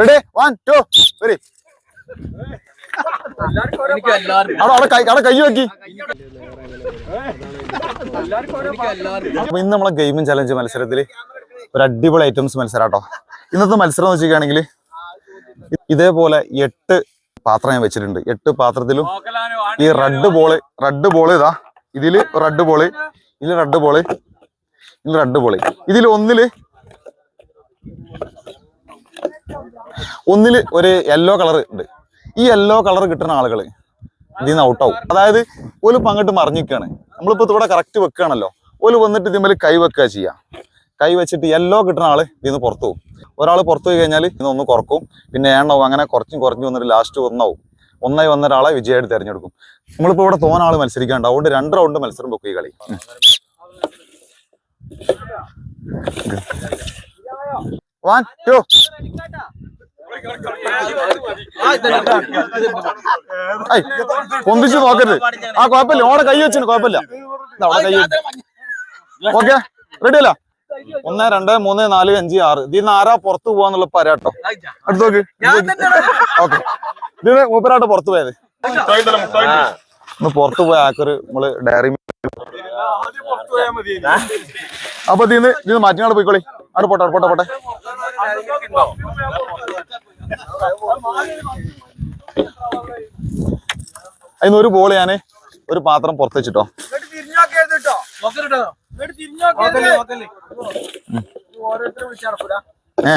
Ready one two വരി അവിടെ കൈ വെക്കി. അപ്പൊ ഇന്ന് നമ്മളെ ഗെയിമും ചലഞ്ച് മത്സരത്തിൽ ഒരു അടിപൊളി ഐറ്റംസ് മത്സരം കേട്ടോ ഇന്നത്തെ മത്സരം എന്ന് വെച്ചിരിക്കുകയാണെങ്കിൽ ഇതേപോലെ എട്ട് പാത്രം ഞാൻ വെച്ചിട്ടുണ്ട്. എട്ട് പാത്രത്തിലും ഈ റെഡ് ബോൾ റെഡ് ബോൾ ഇതാ. ഇതിൽ റെഡ് ബോൾ ഇതിൽ റെഡ് ബോൾ ഇതിൽ റെഡ് ബോൾ ഇതിൽ ഒന്നിൽ ഒന്നിൽ ഒരു യെല്ലോ കളർ ഉണ്ട്. ഈ യെല്ലോ കളർ കിട്ടുന്ന ആളുകൾ ഇതിൽ നിന്ന് ഔട്ടാവും അതായത് ഒരു ഇപ്പൊ അങ്ങോട്ട് മറിഞ്ഞിക്കാണ്. നമ്മളിപ്പോ ഇവിടെ കറക്റ്റ് വെക്കുകയാണല്ലോ ഒരു വന്നിട്ട് ഇതിന്മേൽ കൈ വെക്കുക ചെയ്യാം. കൈ വെച്ചിട്ട് യെല്ലോ കിട്ടുന്ന ആൾ ഇതിൽ നിന്ന് പുറത്തു പോകും ഒരാൾ പുറത്തു പോയി കഴിഞ്ഞാൽ ഇന്ന് ഒന്ന് കുറക്കും. പിന്നെ എണ്ണവും അങ്ങനെ കുറച്ചും കുറഞ്ഞു വന്നിട്ട് ലാസ്റ്റ് ഒന്നാവും. ഒന്നായി വന്ന ഒരാളെ വിജയമായിട്ട് തിരഞ്ഞെടുക്കും. നമ്മളിപ്പോൾ ഇവിടെ തോന്നാൻ ആൾ മത്സരിക്കാണ്ട് അതുകൊണ്ട് രണ്ട് റൗണ്ട് മത്സരം വെക്കും ഈ കളി. വൺ ടു പൊന്തിച്ച് നോക്കരുത്. ആ കുഴപ്പമില്ല. ഓടെ കൈ വെച്ചിന് കുഴപ്പമില്ല. ദാ അവിടെ കൈ ഓക്കെ? റെഡി അല്ല? ഒന്ന് രണ്ട് മൂന്ന് നാല് അഞ്ച് ആറ്. ഇതിന്ന് ആരാ പുറത്ത് പോവാന്നുള്ള പരാട്ടോ അടുത്ത് നോക്ക്. ഓക്കെ. ഇതിന് മൂപ്പരാട്ട് പുറത്തു പോയത്. ഒന്ന് പുറത്തു പോയ ആക്കൊരു നമ്മൾ ഡയറി അപ്പൊ ഇതിന്ന് ഇതിന്ന് മാറ്റിനാട് പോയിക്കോളി. അവിടെ പോട്ടെ അവിടെ പോട്ടെ പോട്ടെ. അതിന് ഒരു ബോൾ ഞാൻ ഒരു പാത്രം പുറത്ത് വെച്ചിട്ടോ ഏ.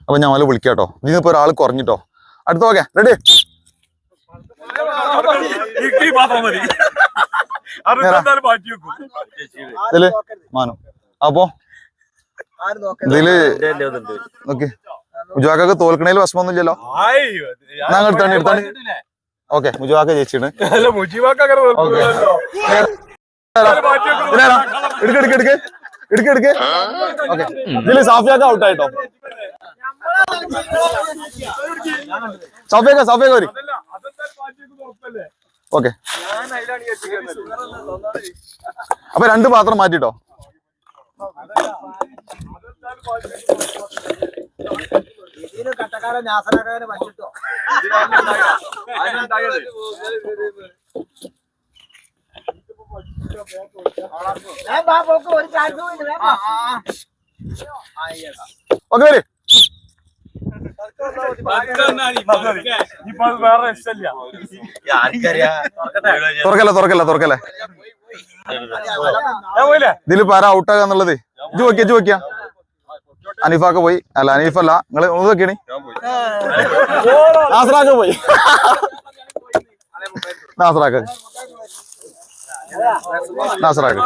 അപ്പൊ ഞാൻ അവലെ വിളിക്കാട്ടോ. ഇപ്പൊ ഒരാൾ കുറഞ്ഞിട്ടോ. അടുത്ത ഓക്കെ റെഡി ഇതിൽ മാനു. അപ്പൊ? ഇതിൽ തോൽക്കണേൽ വിഷമൊന്നുമില്ലല്ലോ അങ്ങ് എടുത്താണ് എടുത്തോണ്ട് ഓക്കെ മുജുവാക്ക ജയിച്ചിട്ട് ഓക്കെ. എടുക്ക എടുക്ക എടുക്ക. എടുക്ക എടുക്ക. ഓക്കെ. ഇതിൽ സാഫിയാക്ക ഔട്ടായിട്ടോ? സഫിയാക്ക സഫിയാക്ക വരി. ഓക്കെ. അപ്പൊ രണ്ട് പാത്രം മാറ്റിട്ടോ? ഓക്കെ കട്ടക്കാരൻ ഞാൻ ബാ പോക്ക് ഒരു തുറക്കല്ലേ തുറക്കല്ല തുറക്കല്ല ഇതിലിപ്പോ ആരാ ഔട്ടാകാ എന്നുള്ളത്? ഇത് നോക്കിയാ ഇത് നോക്കിയാ. അനീഫാക്ക പോയി. അല്ല അനീഫല്ല. നിങ്ങൾ ഒന്ന് വെക്കണി നാസറാക്ക പോയി. നാസറാക്ക. നാസറാക്ക.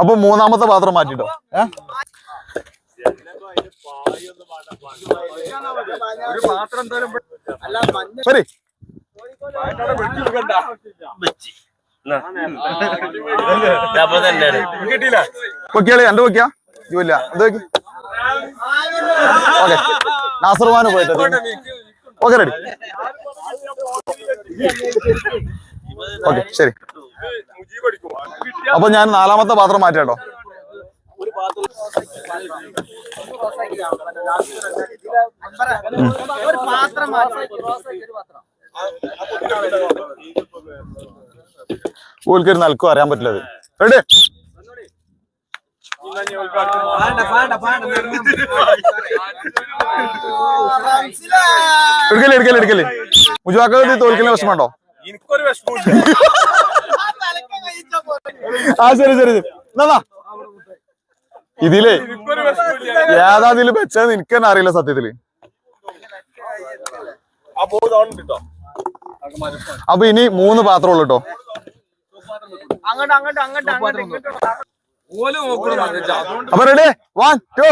അപ്പൊ മൂന്നാമത്തെ പാത്രം മാറ്റിട്ടോ. മഞ്ഞ വരി വെക്കിയാളി എന്റെ വെക്കിയാ ഇല്ല എന്ത് വെക്കി. ഓക്കെ. നാസർമാന് പോയിട്ട് ഓക്കെ റെഡി ഓക്കെ ശരി. അപ്പൊ ഞാൻ നാലാമത്തെ പാത്രം മാറ്റാട്ടോ. ഒരു പാത്രം ഓൽക്കൊരു നൽക്കും അറിയാൻ പറ്റില്ലത്. റെഡി? എടുക്കൽ എടുക്കൽ എടുക്കൽ. മുജാക്ക തോൽക്കലിന് വിഷമമുണ്ടോ? ആ ശരി ശരി. ശരി എന്നാ ഇതിലേ ഏതാ ഇതിൽ വെച്ചത് എനിക്ക് തന്നെ അറിയില്ല സത്യത്തിൽ അപ്പൊ ഇനി മൂന്ന് പാത്രം ഉള്ളു കേട്ടോ അപ്പൊ റെഡി വൺ ടു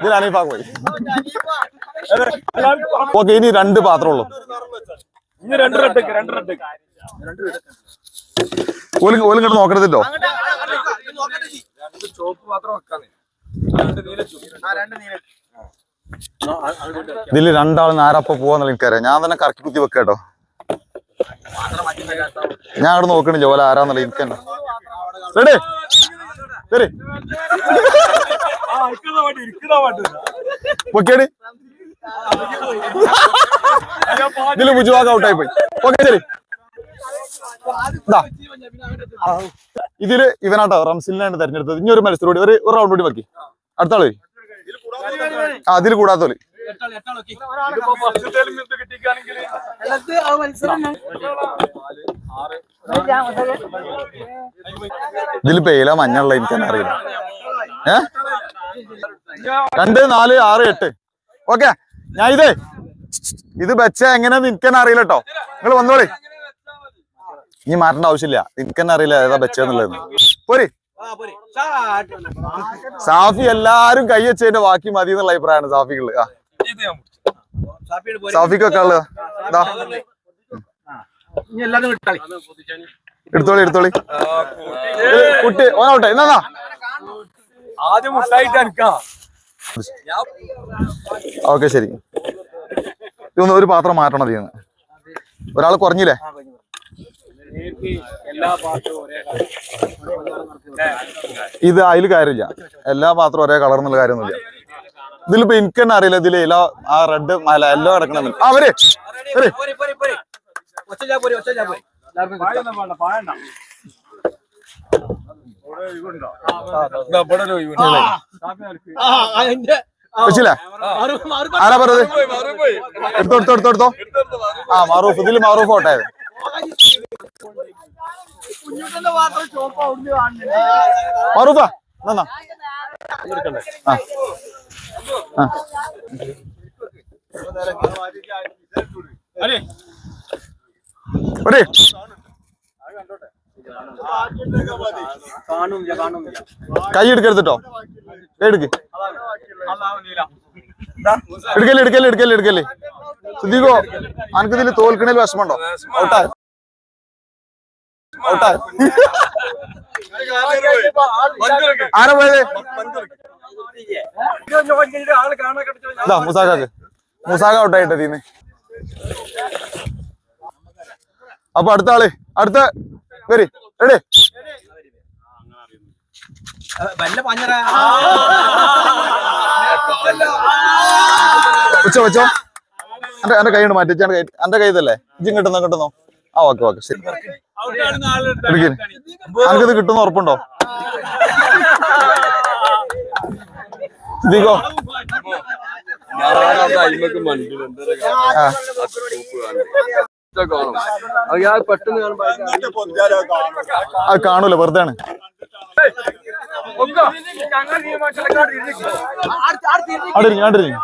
ഇതിൽ അനീഫാക്ക് പോയി ഓക്കെ ഇനി രണ്ട് പാത്രം ഉള്ളു. ഇനി രണ്ട് റെഡ് രണ്ട് റെഡ് ഓലും ഓലും രണ്ട് നീല ഇതിൽ രണ്ടാളും ആരപ്പ പോവാന്നുള്ള എനിക്കറിയാം. ഞാൻ തന്നെ കറക്കി കുത്തി വെക്കാം കേട്ടോ ഞാൻ അവിടെ നോക്കണില്ല ഓല ആരാന്നുള്ള എനിക്ക് തന്നെ റെഡി? ശരി പൊക്കേടി ഇതിൽ ബുജുവാക്ക് ഔട്ടായി പോയി. ഓക്കെ ശരി. ഇതിൽ ഇവനാട്ടോ റംസിലിനാണ് തെരഞ്ഞെടുത്തത്. ഇനി ഒരു മത്സരം കൂടി ഒരു റൗണ്ട് കൂടി ബാക്കി. അടുത്ത ആൾ അതിൽ കൂടാത്ത ഇതിൽ പേല മഞ്ഞുള്ള എനിക്ക് അറിയില്ല. ഏ? രണ്ട് നാല് ആറ് എട്ട്. ഓക്കെ ഞാൻ ഇതേ ഇത് വെച്ച എങ്ങനെയാന്ന് നിൽക്കാൻ അറിയില്ല കേട്ടോ നിങ്ങൾ വന്നോളി. ഇനി മാറ്റേണ്ട ആവശ്യമില്ല. നിൽക്കാൻ അറിയില്ല ഏതാ വെച്ചെന്നുള്ളത്. പോരി. സാഫി എല്ലാരും കൈ വെച്ചതിന്റെ ബാക്കി മതി എന്നുള്ള അഭിപ്രായമാണ് സാഫികൾ ആ. സാഫിക്കൊക്കെ ഉള്ളത്. എടുത്തോളി എടുത്തോളി. കുട്ടി. ഓനോട്ടെ എന്നാ ആദ്യം ഓക്കെ ശരി. ഇതൊന്ന് ഒരു പാത്രം മാറ്റണം ഇതിന്ന് ഒരാൾ കുറഞ്ഞില്ലേ? ഇത് അതിൽ കാര്യമില്ല. എല്ലാ പാത്രവും ഒരേ കളർ എന്നുള്ള കാര്യമൊന്നുമില്ല. ഇതിലിപ്പോ എനിക്ക് തന്നെ അറിയില്ല ഇതിലെ ഇല ആ റെഡ് അല്ല എല്ലോ കിടക്കണം ആ ഇവിടെ ആരാ പറഞ്ഞത്? പോയി, മാറി പോയി. എടുത്തോ എടുത്തോ എടുത്തോ എടുത്തോ. ആ മാറൂഫ് ഇതിൽ മാറൂഫ് ഓട്ടായത് മാറൂഫ എന്നാ ആ. ആ. കാണുമില്ല കൈ എടുക്കെടുത്തിട്ടോ എടുക്ക്. എടുക്കല്ലേ എടുക്കല്ലേ എടുക്കല്ലേ എടുക്കല്ലേ? സുദീപോ അനക്ക് ഇതിൽ തോൽക്കണേൽ വിഷമുണ്ടോ ഔട്ടാ. ഔട്ടാ. ആരാ പോയത്? മുസാഖാക്ക്. മുസാഖ ഔട്ടായിട്ട് അപ്പൊ അടുത്ത ആൾ അടുത്ത വരി റെഡി വെച്ചോ വെച്ചോ എന്റെ എന്റെ കൈ കൊണ്ട് മാറ്റി എന്റെ കൈ എന്റെ കൈ ഇതല്ലേ ഇജ്ജും കിട്ടുന്നോ കിട്ടുന്നോ ആ ഓക്കെ ഓക്കെ ശരി എനിക്കിത് കിട്ടുന്ന ഉറപ്പുണ്ടോ ഇതിക്കോ. ആ പെട്ടെന്ന് കാണുമ്പോ അത് കാണൂല വെറുതെ ആണ്. ഇരിക്കും അവിടെ ഇരിക്കും.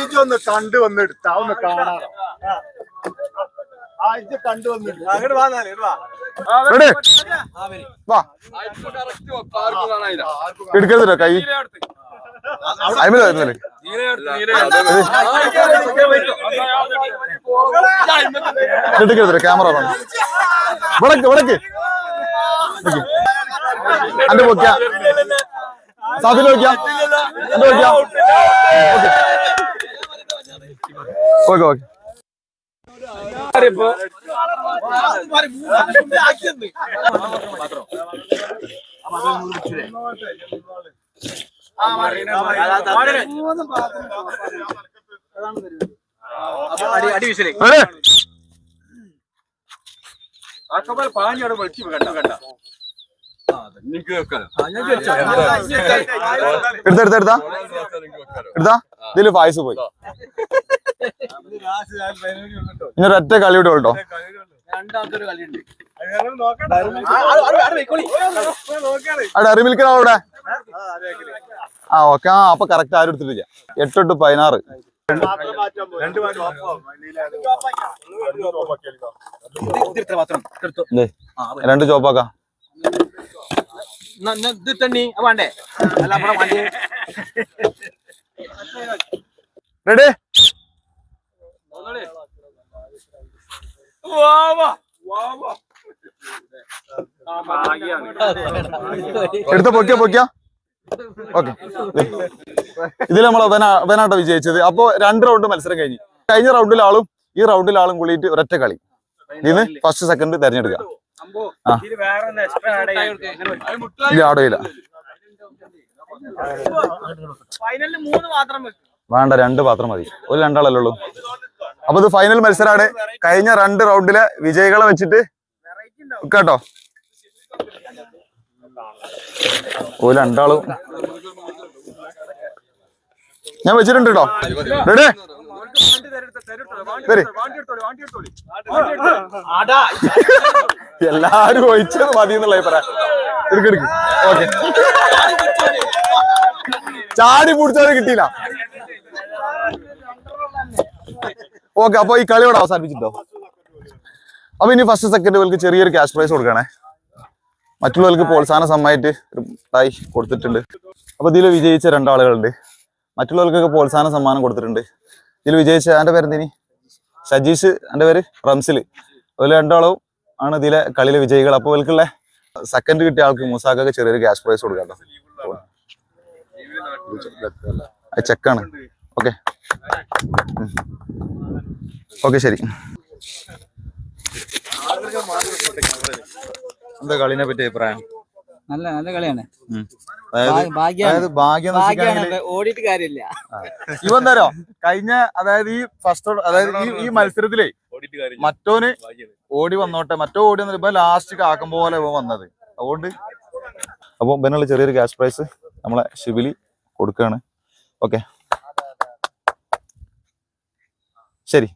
ഇതൊന്ന് കണ്ടു വന്നെടുത്ത ഒന്ന് കാണാം. എടുക്കരുതല്ലോ കൈ. അയിമല വരുന്നില്ലേ. എടുക്കരുതല്ലോ ക്യാമറ വേണം. വിടക്ക് വിടക്ക്. എന്റെ പൊക്ക സാഫിന് നോക്കിയാ എന്റെ വയ്ക്കാം ഓക്കെ. ഓക്കെ ആരിപ്പോ? കപ്പൽ പാഞ്ഞോടെ വിളിച്ചു കണ്ട കണ്ട. എടുത്ത ഇതിൽ പായസ് പോയി. ഇനി ഒരൊറ്റ കളിയോടെ ഉള്ളോ. രണ്ടാമതൊരു കളിയുണ്ട്. അവിടെ ആ ഓക്കെ ആ അപ്പൊ കറക്റ്റ് ആരും എടുത്തിട്ടില്ല. എട്ട് എട്ട് പതിനാറ്. രണ്ട് ചോപ്പാക്കാം റെഡി എടുത്ത പൊക്കിയ പൊക്കിയ? ഓക്കെ. ഇതിൽ നമ്മൾ അവനാട്ടോ വിജയിച്ചത്. അപ്പോ രണ്ട് റൗണ്ട് മത്സരം കഴിഞ്ഞു. കഴിഞ്ഞ റൗണ്ടിൽ ആളും ഈ റൗണ്ടിൽ ആളും കൂടിയിട്ട് ഒരൊറ്റ കളി. ഇതിന് ഫസ്റ്റ് സെക്കൻഡ് തെരഞ്ഞെടുക്കാം. ആ. ആടയില്ല ഫൈനലിൽ മൂന്ന് മാത്രം വെക്കും വേണ്ട രണ്ട് പാത്രം മതി. ഒരു രണ്ടാളല്ലേ ഉള്ളൂ. അപ്പൊ ഇത് ഫൈനൽ മത്സരമാണ് കഴിഞ്ഞ രണ്ട് റൗണ്ടിലെ വിജയികളെ വെച്ചിട്ട് കേട്ടോ. ഒരു രണ്ടാളും. ഞാൻ വെച്ചിട്ടുണ്ട്? കേട്ടോ റെഡി എല്ലാരും ഒഴിച്ചത് മതി എന്നുള്ള പറയാ എടുക്കെടുക്ക് എടുക്ക്. ഓക്കെ. ചാടി പൂടിച്ചാൽ കിട്ടിയില്ല. ഓക്കെ അപ്പൊ ഈ കളി ഇവിടെ അവസാനിപ്പിച്ചിട്ടോ? അപ്പൊ ഇനി ഫസ്റ്റ് സെക്കൻഡ് ഇവർക്ക് ചെറിയൊരു ക്യാഷ് പ്രൈസ് കൊടുക്കണേ. മറ്റുള്ളവർക്ക് പ്രോത്സാഹന സമ്മായിട്ട് ഒരു തായി കൊടുത്തിട്ടുണ്ട്. അപ്പൊ ഇതിൽ വിജയിച്ച രണ്ടാളുകളുണ്ട്. മറ്റുള്ളവർക്കൊക്കെ പ്രോത്സാഹന സമ്മാനം കൊടുത്തിട്ടുണ്ട്. ഇതിൽ വിജയിച്ച എന്റെ പേരെന്തിനി? സജീഷ് എന്റെ പേര്? റംസിൽ. അതുപോലെ രണ്ടാളും ആണ് ഇതിലെ കളിയിലെ വിജയികൾ. അപ്പോൾ ഇവർക്കുള്ള സെക്കൻഡ് കിട്ടിയ ആൾക്ക് മൂസാക്കൊക്കെ ചെറിയൊരു ക്യാഷ് പ്രൈസ് കൊടുക്കാം കേട്ടോ. ചെക്കാണ്. ഓക്കെ. ഓക്കെ ശരി. എന്താ കളിനെ പറ്റി അഭിപ്രായം? നല്ല നല്ല കളിയാണ്. അതായത് ഭാഗ്യം ഓടിയിട്ട് കാര്യമില്ല. ഇവ എന്താരോ കഴിഞ്ഞ അതായത് ഈ ഫസ്റ്റ് അതായത് ഈ ഈ മത്സരത്തിലേ മറ്റോന് ഓടി വന്നോട്ടെ മറ്റോ ഓടി വന്നിട്ട് ഇപ്പൊ ലാസ്റ്റ് കാക്കം പോലെ ഇവൻ വന്നത്. അതുകൊണ്ട് അപ്പൊ ഇവനുള്ള ചെറിയൊരു ക്യാഷ് പ്രൈസ് നമ്മളെ ശിബിലി കൊടുക്കുകയാണ് ഓക്കെ. ശരി.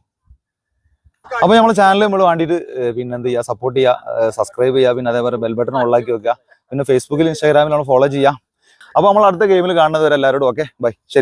അപ്പൊ നമ്മളെ ചാനൽ നമ്മൾ വേണ്ടിയിട്ട് പിന്നെ എന്ത് ചെയ്യുക സപ്പോർട്ട് ചെയ്യുക സബ്സ്ക്രൈബ് ചെയ്യുക പിന്നെ അതേപോലെ ബെൽ ബട്ടൺ വെക്കുക. പിന്നെ ഫേസ്ബുക്കിൽ ഇൻസ്റ്റാഗ്രാമിൽ നമ്മൾ ഫോളോ ചെയ്യുക അപ്പൊ നമ്മൾ അടുത്ത ഗെയിമിൽ കാണുന്നത് വരെ എല്ലാവരോടും ഓക്കെ ബൈ ശരി.